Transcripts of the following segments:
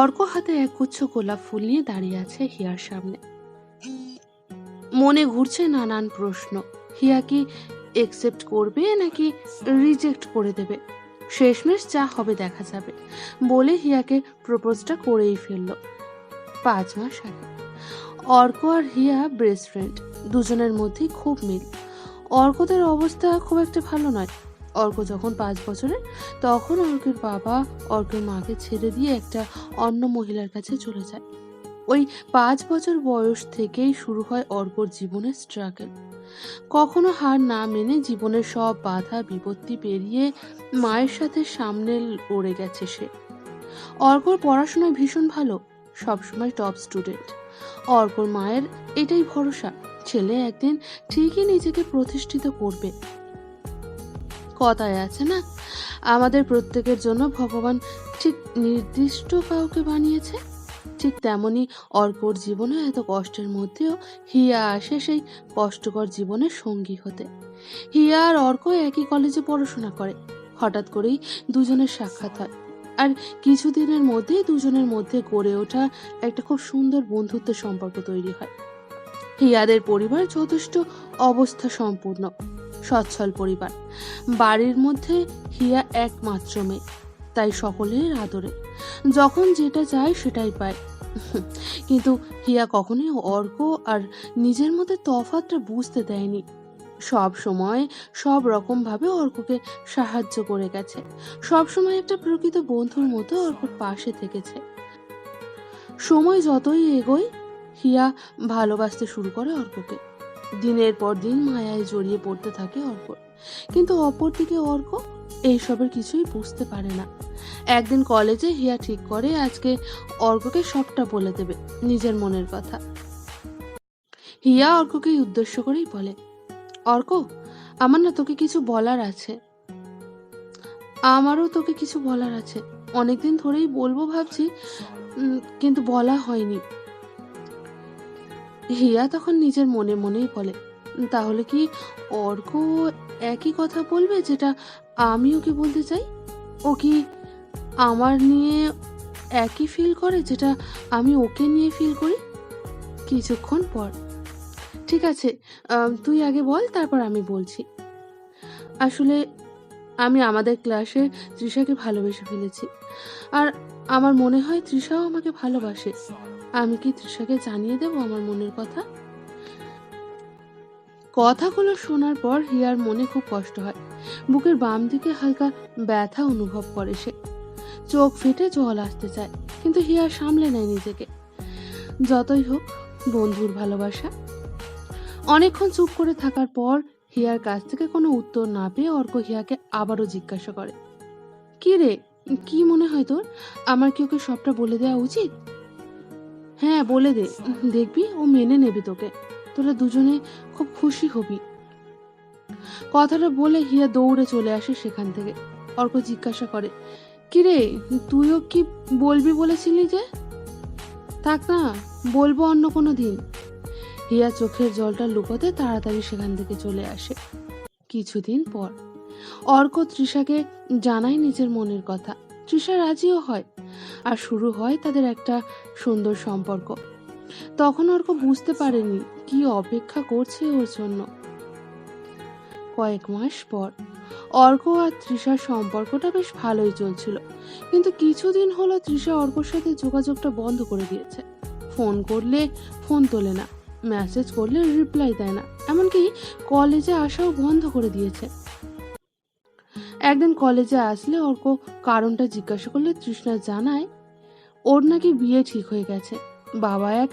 অর্ক হাতে এক একগুচ্ছ গোলাপ ফুল নিয়ে দাঁড়িয়ে আছে হিয়ার সামনে। মনে ঘুরছে নানান প্রশ্ন। হিয়া কি একসেপ্ট করবে নাকি রিজেক্ট করে দেবে? শেষমেশ যা হবে দেখা যাবে বলে হিয়াকে প্রপোজটা করেই ফেলল। পাঁচ মাস আগে। অর্ক আর হিয়া বেস্ট ফ্রেন্ড দুজনের মধ্যেই খুব মিল। অর্কদের অবস্থা খুব একটা ভালো নয়। অর্ক যখন পাঁচ বছরের, তখন অর্কের বাবা অর্কের মাকে ছেড়ে দিয়ে একটা অন্য মহিলার কাছে চলে যায়। ওই পাঁচ বছর বয়স থেকেই শুরু হয় অর্কর জীবনের স্ট্রাগল কখনো হার না মেনে জীবনের সব বাধা, বিপত্তি পেরিয়ে মায়ের সাথে সামনে লড়ে গেছে সে। অর্কর পড়াশোনায় ভীষণ ভালো, সবসময় টপ স্টুডেন্ট অর্কর মায়ের এটাই ভরসা, ছেলে একদিন ঠিকই নিজেকে প্রতিষ্ঠিত করবে। কথায় আছে না? আমাদের প্রত্যেকের জন্য ভগবান ঠিক নির্দিষ্ট কাউকে বানিয়েছে। ঠিক তেমনি অর্কর জীবনে এত কষ্টের মধ্যেও হিয়া আসে সেই কষ্টকর জীবনের সঙ্গী হতে। হিয়া আর অর্ক একই কলেজে পড়াশোনা করে। হঠাৎ করেই দুজনের সাক্ষাৎ হয়। আর কিছুদিনের মধ্যেই দুজনের মধ্যে গড়ে ওঠা একটা খুব সুন্দর বন্ধুত্ব সম্পর্ক তৈরি হয়। হিয়াদের পরিবার যথেষ্ট অবস্থা সম্পূর্ণ সচ্ছল পরিবার। বাড়ির মধ্যে হিয়া একমাত্র মেয়ে, তাই সকলের আদরে। যখন যেটা চায় সেটাই পায়। কিন্তু হিয়া কখনোই অর্ক আর নিজের মধ্যে তফাতটা বুঝতে দেয়নি। সব সময় সব রকম ভাবে অর্ককে সাহায্য করে গেছে। সব সময় একটা প্রকৃত বন্ধুর মতো অর্কর পাশে থেকেছে। সময় যতই এগোয় হিয়া ভালোবাসতে শুরু করে অর্ককে। দিনের পর দিন মায়ায় জড়িয়ে পড়তে থাকে অর্ক কিন্তু অপরদিকে অর্ক এইসবের কিছুই বুঝতে পারে না। একদিন কলেজে হিয়া ঠিক করে আজকে অর্ককে সবটা বলে দেবে, নিজের মনের কথা। হিয়া অর্ককে উদ্দেশ্য করেই বলে, অর্ক, আমার না তোকে কিছু বলার আছে। আমারও তোকে কিছু বলার আছে। অনেকদিন ধরেই বলব ভাবছি কিন্তু বলা হয়নি। হিয়া তখন নিজের মনে মনেই বলে, তাহলে কি অর্ক একই কথা বলবে যেটা আমি ওকে বলতে চাই? ও কি আমার নিয়ে একই ফিল করে যেটা আমি ওকে নিয়ে ফিল করি? কিছুক্ষণ পর, ঠিক আছে তুই আগে বল, তারপর আমি বলছি। আসলে আমি আমাদের ক্লাসে তৃষাকে ভালোবেসে ফেলেছি, আর আমার মনে হয় তৃষাও আমাকে ভালোবাসে। আমি কি তৃষাকে জানিয়ে দেব আমার মনের কথা? কথাগুলো শোনার পর হিয়ার মনে খুব কষ্ট হয়। বুকের বাম দিকে হালকা ব্যথা অনুভব করে সে। চোখ ফেটে জল আসতে চায়, কিন্তু হিয়া সামলে নেয় নিজেকে। যতই হোক, বন্ধুর ভালোবাসা। অনেকক্ষণ চুপ করে থাকার পর হিয়ার কাছ থেকে কোনো উত্তর না পেয়ে অর্ক হিয়াকে আবারও জিজ্ঞাসা করে। কি রে? কি মনে হয় তোর? আমার কি ওকে সবটা বলে দেওয়া উচিত? হ্যাঁ বলে দে। দেখবি, ও মেনে নেবে তোকে। তোরা দুজনে খুব খুশি হবি। কথাটা বলে হিয়া দৌড়ে চলে আসে সেখান থেকে। অর্ক জিজ্ঞাসা করে, কিরে, তুইও কি বলবি বলেছিলি যে? থাক না, বলব অন্য কোনো দিন। হিয়া চোখের জলটা লুকোতে তাড়াতাড়ি সেখান থেকে চলে আসে। কিছুদিন পর, অর্ক তৃষাকে জানায় নিজের মনের কথা। তৃষা রাজিও হয় আর শুরু হয় তাদের একটা সুন্দর সম্পর্ক। তখন অর্ক বুঝতে পারেনি কি অপেক্ষা করছে ওর জন্য। কয়েক মাস পর অর্ক আর তৃষার সম্পর্কটা বেশ ভালোই চলছিল, কিন্তু কিছুদিন হলো তৃষা অর্কর সাথে যোগাযোগটা বন্ধ করে দিয়েছে। ফোন করলে ফোন তোলে না, মেসেজ করলে রিপ্লাই দেয় না, এমনকি কলেজে আসাও বন্ধ করে দিয়েছে। একদিন কলেজে আসলে অর্ক কারণটা জিজ্ঞাসা করলে তৃষ্ণা জানায়, ওর নাকি বিয়ে ঠিক হয়ে গেছে। বাবা এক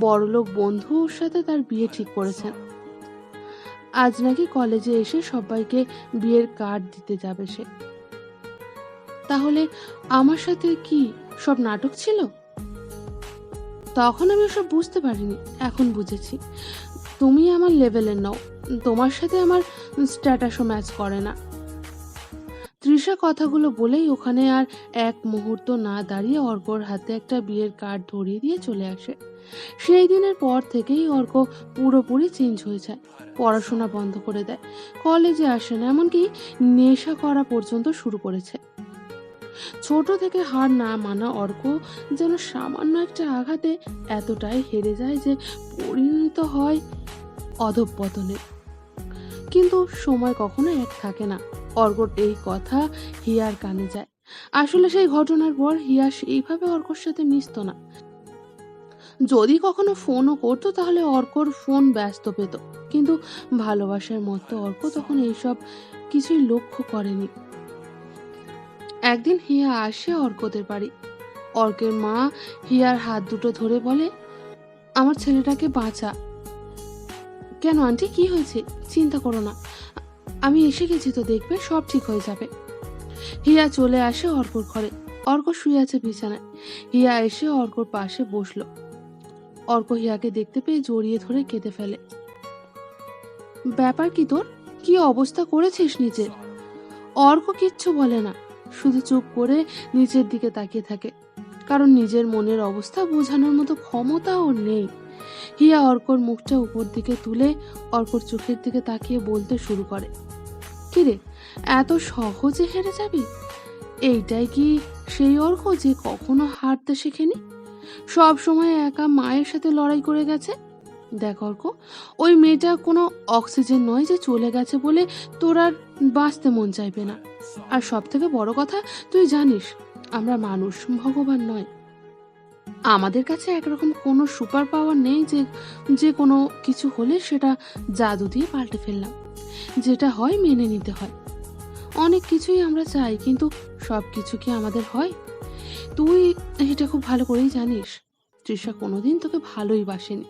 বড়লোক ওর সাথে তার বিয়ে ঠিক করেছেন। আজ নাকি কলেজে এসে সবাইকে বিয়ের কার্ড দিতে যাবে সে। তাহলে আমার সাথে কি সব নাটক ছিল? তখন আমি ওসব বুঝতে পারিনি, এখন বুঝেছি। তুমি আমার লেভেলের নও, তোমার সাথে আমার স্ট্যাটাসও ম্যাচ করে না। তৃষা কথাগুলো বলেই ওখানে আর এক মুহূর্ত না দাঁড়িয়ে অর্কর হাতে একটা বিয়ের কার্ড ধরিয়ে দিয়ে চলে আসে। সেই দিনের পর থেকেই অর্ক পুরোপুরি চেঞ্জ হয়ে যায়, পড়াশোনা বন্ধ করে দেয়, কলেজে আসে না, এমনকি নেশা করা পর্যন্ত শুরু করেছে। ছোট থেকে হার না মানা অর্ক যেন সামান্য একটা আঘাতে এতটাই হেরে যায় যে পরিণত হয় অধঃপতনে। কিন্তু সময় কখনো এক থাকে না। অর্কর এই কথা হিয়ার কানে যায়। আসলে সেই ঘটনার পর হিয়া সেইভাবে অর্কর সাথে মিশতো না। যদি কখনো ফোনও করতো তাহলে অর্কর ফোন ব্যস্ত পেত। কিন্তু ভালোবাসার মতো অর্ক তখন এইসব কিছুই লক্ষ্য করেনি। একদিন হিয়া আসে অর্কদের বাড়ি। অর্কের মা হিয়ার হাত দুটো ধরে বলে, আমার ছেলেটাকে বাঁচা। কেন আন্টি, কি হয়েছে? চিন্তা করো না। আমি এসে গেছি তো দেখবে সব ঠিক হয়ে যাবে। হিয়া চলে আসে অর্কর ঘরে। অর্ক শুয়ে আছে বিছানায়। হিয়া এসে অর্কর পাশে বসল। অর্ক হিয়াকে দেখতে পেয়ে জড়িয়ে ধরে কেঁদে ফেলে। ব্যাপার কি তোর? কি অবস্থা করেছিস নিজের? অর্ক কিচ্ছু বলে না। শুধু চুপ করে নিচের দিকে তাকিয়ে থাকে। কারণ নিজের মনের অবস্থা বোঝানোর মতো ক্ষমতা ওর নেই। হিয়া অর্কর মুখটা উপর দিকে তুলে অর্কর চোখের দিকে তাকিয়ে বলতে শুরু করে, কিরে, এত সহজে হেরে যাবি? এইটাই কি সেই অর্ক যে কখনো হারতে শেখেনি? সব সময় একা মায়ের সাথে লড়াই করে গেছে? দেখ অর্ক, ওই মেয়েটা কোনো অক্সিজেন নয় যে চলে গেছে বলে তোর আর বাঁচতে মন চাইবে না। আর সব থেকে বড় কথা, তুই জানিস, আমরা মানুষ ভগবান নয়। আমাদের কাছে একরকম কোনো সুপার পাওয়ার নেই যে যে কোনো কিছু হলে সেটা জাদু দিয়ে পাল্টে ফেললাম। যেটা হয় মেনে নিতে হয়। অনেক কিছুই আমরা চাই, কিন্তু সব কিছু কি আমাদের হয়? তুই এটা খুব ভালো করেই জানিস, তৃষা কোনোদিন তোকে ভালোই বাসেনি।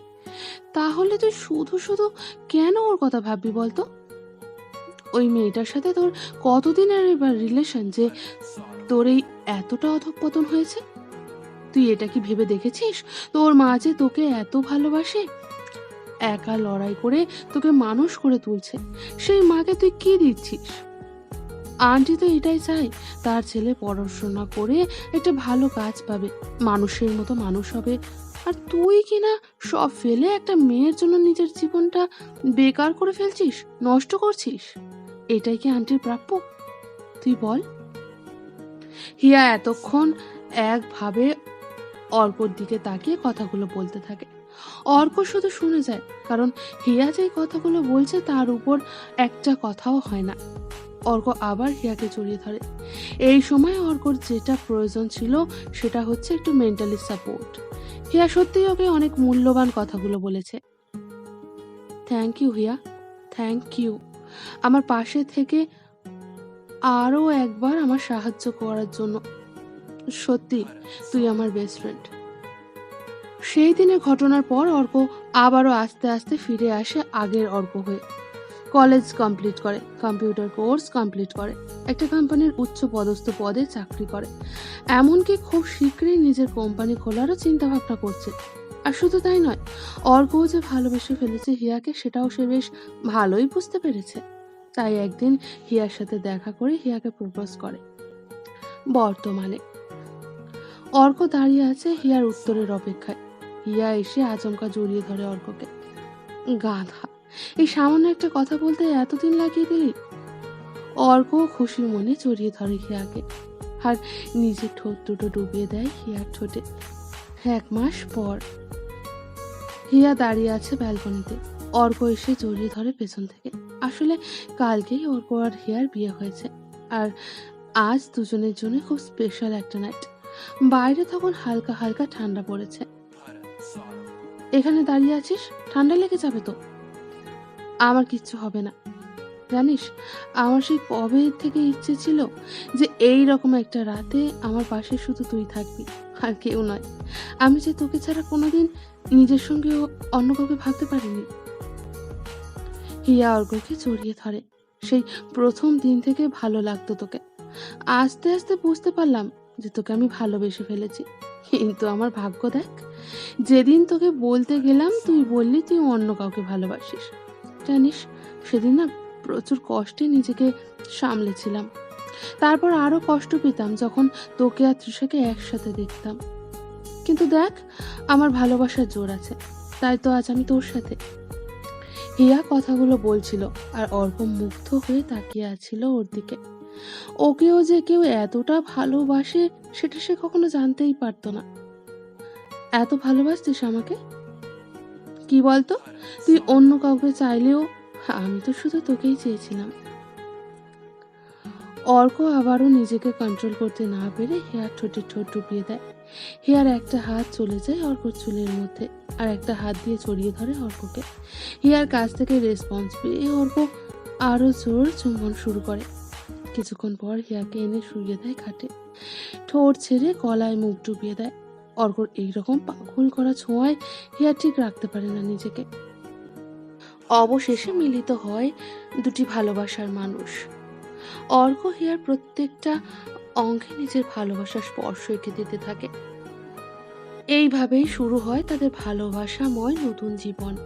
তাহলে তুই শুধু শুধু কেন ওর কথা ভাববি বলতো? ওই মেয়েটার সাথে তোর কতদিনের এবার রিলেশন যে তোর এই এতটা অধঃপতন হয়েছে? তুই এটা কি ভেবে দেখেছিস? তোর মা যে তোকে এত ভালোবাসে? একা লড়াই করে তোকে মানুষ করে তুলছে। সেই মাকে তুই কি দিচ্ছিস? আন্টি তো এটাই চাই তার ছেলে পড়াশোনা করে একটা ভালো কাজ পাবে, মানুষের মতো মানুষ হবে। আর তুই কি না সব ফেলে একটা মেয়ের জন্য নিজের জীবনটা বেকার করে ফেলছিস, নষ্ট করছিস? এটাই কি আন্টির প্রাপ্য? তুই বল। হিয়া এতক্ষণ একভাবে অর্কর দিকে তাকিয়ে কথাগুলো বলতে থাকে। অর্ক শুধু শুনে যায়, কারণ হিয়া যেই কথাগুলো বলছে তার উপর একটা কথাও হয় না। অর্ক আবার হিয়াকে জড়িয়ে ধরে। এই সময় অর্কর যেটা প্রয়োজন ছিল সেটা হচ্ছে একটু মেন্টালি সাপোর্ট হিয়া সত্যিই ওকে অনেক মূল্যবান কথাগুলো বলেছে। Thank you Hiya. Thank you আমার পাশে থেকে আরও একবার আমার সাহায্য করার জন্য। সত্যি, তুই আমার বেস্ট ফ্রেন্ড সেই দিনের ঘটনার পর অর্ক আবারও আস্তে আস্তে ফিরে আসে আগের অর্ক হয়ে। কলেজ কমপ্লিট করে কম্পিউটার কোর্স কমপ্লিট করে, একটা কোম্পানির উচ্চ পদস্থ পদে চাকরি করে। এমনকি খুব শীঘ্রই নিজের কোম্পানি খোলারও চিন্তাভাবনা করছে। আর শুধু তাই নয়, অর্কও যে ভালোবেসে ফেলেছে হিয়াকে, সেটাও সে বেশ ভালোই বুঝতে পেরেছে। তাই একদিন হিয়ার সাথে দেখা করে হিয়াকে প্রপোজ করে। বর্তমানে অর্ক দাঁড়িয়ে আছে হিয়ার উত্তরের অপেক্ষায়। হিয়া এসে আচমকা জড়িয়ে ধরে অর্ককে। গাধা, এই সামান্য একটা কথা বলতে এতদিন লাগিয়ে দিলি? অর্ক খুশি মনে জড়িয়ে ধরে হিয়াকে, আর নিজের ঠোঁট দুটো ডুবিয়ে দেয় হিয়ার ঠোঁটে। এক মাস পর হিয়া দাঁড়িয়ে আছে ব্যালকনিতে। অর্ক এসে জড়িয়ে ধরে পেছন থেকে। আসলে কালকেই অর্ক আর হিয়ার বিয়ে হয়েছে, আর আজ দুজনের জন্য খুব স্পেশাল একটা নাইট বাইরে তখন হালকা হালকা ঠান্ডা পড়েছে। এখানে দাঁড়িয়ে আছিস? ঠান্ডা লেগে যাবে তো। আমার কিচ্ছু হবে না। জানিস, আমার সেই কবে থেকে ইচ্ছে ছিল যে এই রকম একটা রাতে আমার পাশে শুধু তুই থাকবি, আর কেউ নয়। আমি যে তোকে ছাড়া কোনোদিন নিজের সঙ্গে অন্য কাউকে ভাবতে পারিনি। হিয়া অর্ঘ্যকে জড়িয়ে ধরে। সেই প্রথম দিন থেকে ভালো লাগতো তোকে। আস্তে আস্তে বুঝতে পারলাম যে তোকে আমি ভালোবেসে ফেলেছি। কিন্তু আমার ভাগ্য দেখ, যেদিন তোকে বলতে গেলাম, তুই বললি তুই অন্য কাউকে ভালোবাসিস। জানিস, সেদিন না প্রচুর কষ্টে নিজেকে সামলেছিলাম। তারপর আরও কষ্ট পেতাম যখন তোকে আর তৃষাকে একসাথে দেখতাম। কিন্তু দেখ, আমার ভালোবাসার জোর আছে, তাই তো আজ আমি তোর সাথে। হিয়া কথাগুলো বলছিল আর অর্ক মুগ্ধ হয়ে তাকিয়ে আছিল ওর দিকে। ওকেও যে কেউ এতটা ভালোবাসে, সেটা সে কখনো জানতেই পারতো না। এত ভালোবাসতিস আমাকে? কি বলতো? তুই অন্য কাউকে চাইলেও আমি তো শুধু তোকেই চেয়েছিলাম। অর্ক আবারও নিজেকে কন্ট্রোল করতে না পেরে হেয়ার ঠোঁটে ঠোঁট ডুবিয়ে দেয়। হেয়ার একটা হাত চলে যায় অর্কর চুলের মধ্যে আর একটা হাত দিয়ে জড়িয়ে ধরে অর্ককে। হেয়ার কাছ থেকে রেসপন্স পেয়ে অর্ক আরও জোর চুম্বন শুরু করে। কিছুক্ষণ পর হিয়াকে এনে শুয়ে দেয় খাটে। ঠোঁট ছেড়ে গলায় মুখ ডুবিয়ে দেয়। অর্কর এইরকম পাগল করা ছোঁয়ায় হিয়া ঠিক রাখতে পারে না নিজেকে। অবশেষে মিলিত হয় দুটি ভালোবাসার মানুষ। অর্ক হিয়ার প্রত্যেকটা অঙ্গে নিজের ভালোবাসার স্পর্শ এঁকে দিতে থাকে। এইভাবেই শুরু হয় তাদের ভালোবাসাময় নতুন জীবন।